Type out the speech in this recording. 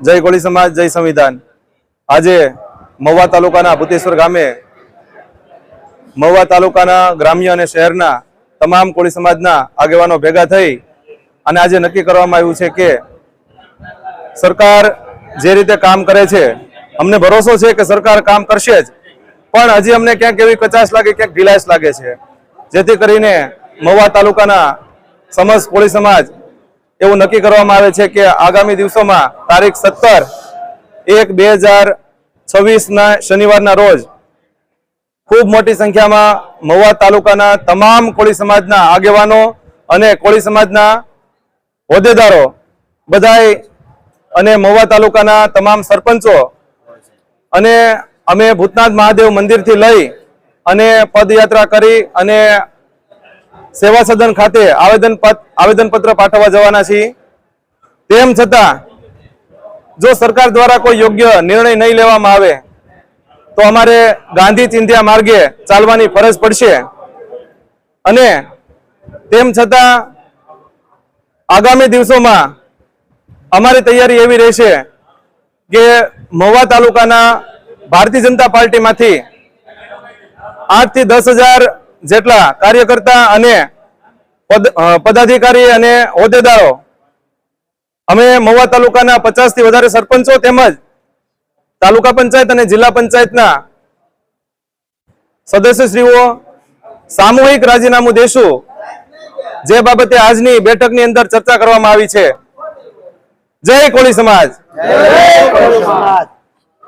જય કોળી સમાજ, જય સંવિધાન. આજે મહુવા તાલુકાના ભૂતેશ્વર ગામે મહુવા તાલુકાના ગ્રામ્ય અને શહેરના તમામ કોળી સમાજના આગેવાનો ભેગા થઈ અને આજે નક્કી કરવામાં આવ્યું છે કે સરકાર જે રીતે કામ કરે છે, અમને ભરોસો છે કે સરકાર કામ કરશે જ, પણ હજી અમને ક્યાંક એવી કચાશ લાગે, ક્યાંક ઢીલાશ લાગે છે. જેથી કરીને મહુવા તાલુકાના સમસ્ત કોળી સમાજ એવું નક્કી કરવામાં આવે છે કે આગામી દિવસોમાં તારીખ સત્તર એક બે હજાર છવ્વીસના શનિવારના રોજ ખૂબ મોટી સંખ્યામાં મહુવા તાલુકાના તમામ કોળી સમાજના આગેવાનો અને કોળી સમાજના હોદ્દેદારો બધાય અને મહુવા તાલુકાના તમામ સરપંચો અને અમે ભૂતનાથ મહાદેવ મંદિરથી લઈ અને પદયાત્રા કરી અને સેવા સદન ખાતે આવેદન આવેદનપત્ર પાઠવવા જવાના છીએ. તેમ છતાં, જો સરકાર દ્વારા કોઈ યોગ્ય નિર્ણય નહીં લેવામાં આવે, તો અમારે ગાંધી ચિંધ્યા માર્ગે ચાલવાની ફરજ પડશે. અને તેમ છતાં, આગામી દિવસોમાં અમારી તૈયારી એવી રહેશે કે મહુવા તાલુકાના ભારતીય જનતા પાર્ટીમાંથી આઠથી દસ હજાર જેટલા કાર્યકર્તા અને પદાધિકારી અને હોદ્દેદારો અમે મહુવા તાલુકાના પચાસથી વધારે સરપંચો તેમજ તાલુકા પંચાયત અને જિલ્લા પંચાયતના સદસ્યશ્રીઓ, સામૂહિક રાજીનામું દેશું. જે બાબતે આજની બેઠકની અંદર ચર્ચા કરવામાં આવી છે. જય કોળી સમાજ. જય કોળી સમાજ.